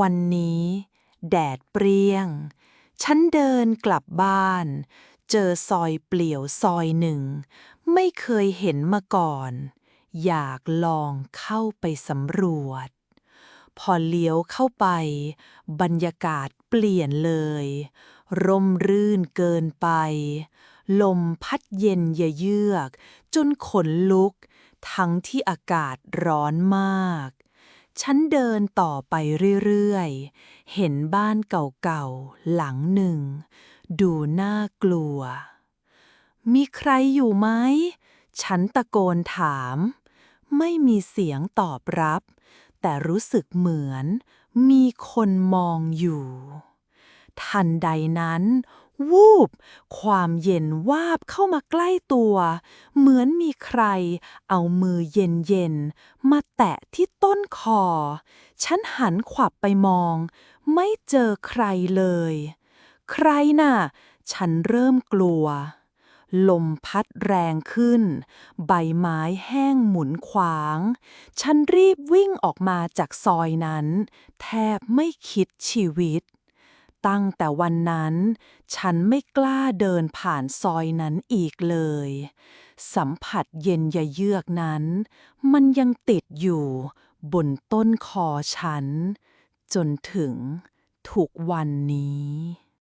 วันนี้ แดดเปรี้ยง ฉันเดินกลับบ้าน เจอซอยเปลี่ยวซอยหนึ่ง ไม่เคยเห็นมาก่อน อยากลองเข้าไปสำรวจ พอเลี้ยวเข้าไป บรรยากาศเปลี่ยนเลย ร่มรื่นเกินไป ลมพัดเย็นยะเยือก จนขนลุก ทั้งที่อากาศร้อนมาก ฉันเดินต่อไปเรื่อยๆ เห็นบ้านเก่าๆ หลังหนึ่ง ดูน่ากลัว มีใครอยู่ไหม ฉันตะโกนถาม ไม่มีเสียงตอบรับ แต่รู้สึกเหมือน มีคนมองอยู่ ทันใดนั้น วูบ ความเย็นวาบเข้ามาใกล้ตัว เหมือนมีใครเอามือเย็นๆ มา ตะที่ต้นคอ ฉันหันขวับไปมอง ไม่เจอใครเลย ใครน่ะ ฉันเริ่มกลัว ลมพัดแรงขึ้น ใบไม้แห้งหมุนขวาง ฉันรีบวิ่งออกมาจากซอยนั้น แทบไม่คิดชีวิต ตั้งแต่วันนั้น ฉันไม่กล้าเดินผ่านซอยนั้นอีกเลย สัมผัสเย็นยะเยือกนั้น มันยังติดอยู่บนต้นคอฉัน จนถึงทุกวันนี้